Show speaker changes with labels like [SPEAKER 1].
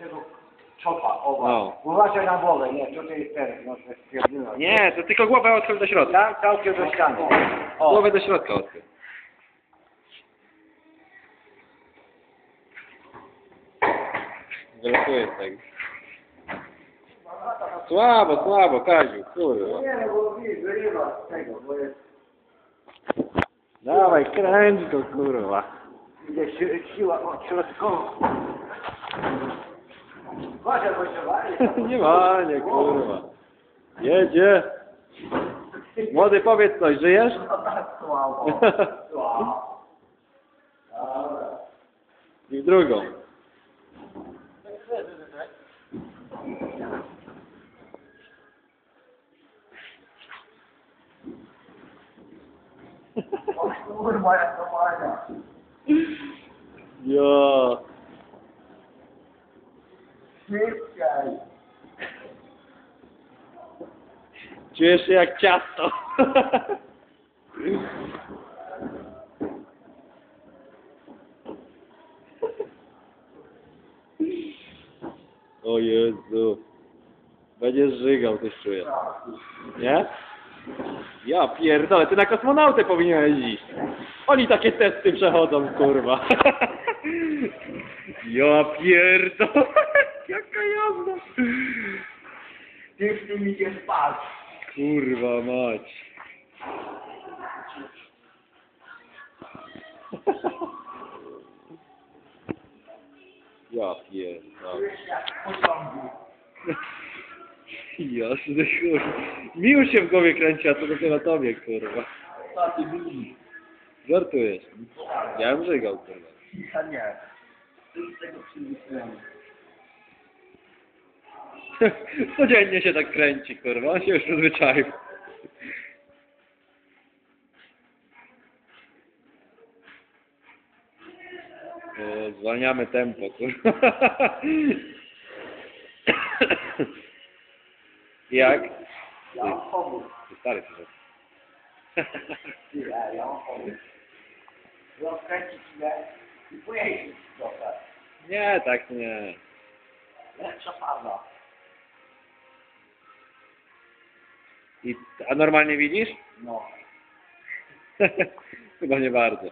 [SPEAKER 1] tego czopa, o
[SPEAKER 2] No.
[SPEAKER 1] Uważaj na głowę, nie, to jest teraz, no pierdolone.
[SPEAKER 2] Nie, to tylko głowę odchyl do środka.
[SPEAKER 1] Tam całkiem do ściany. O,
[SPEAKER 2] Głowę do środka odchyl. Z tego. Słabo, słabo, Kaziu, kurwa.
[SPEAKER 1] nie, no bo widzisz, wyrywa z tego, bo jest,
[SPEAKER 2] Dawaj, kręć go, kurwa.
[SPEAKER 1] idzie si- siła od środkowa. Uważaj, bo się wali.
[SPEAKER 2] Nie ma, nie, kurwa. Jedzie. Młody, powiedz coś, żyjesz?
[SPEAKER 1] No tak.
[SPEAKER 2] I w drugą.
[SPEAKER 1] Kurwa, jak to fajna. Szybciej.
[SPEAKER 2] Czujesz się jak ciasto. O Jezu. Będziesz żygał, też czuję. Nie? Ja pierdolę, ty na kosmonautę powinieneś iść. Oni takie testy przechodzą, kurwa. Ja pierdolę, jaka jazda.
[SPEAKER 1] W tym idzie spać.
[SPEAKER 2] Kurwa mać. Ja pierdolę. Jasny kurwa. Mi już się w głowie kręci, a to dopiero tobie, kurwa.
[SPEAKER 1] Co ty widzisz?
[SPEAKER 2] Żartujesz. Ja bym żygał, kurwa.
[SPEAKER 1] Ja nie. Tego przyzwyczajony.
[SPEAKER 2] Codziennie się tak kręci, kurwa. On się już przyzwyczaił. Zwalniamy tempo, kurwa. Jak?
[SPEAKER 1] Ja mam pomóc.
[SPEAKER 2] Stary przyszedł.
[SPEAKER 1] Ja, ja mam pomóc. Rozkręcić ile i pojeździć trochę.
[SPEAKER 2] Nie, tak nie.
[SPEAKER 1] Lepsza faza.
[SPEAKER 2] I, a normalnie widzisz?
[SPEAKER 1] No.
[SPEAKER 2] Chyba nie bardzo.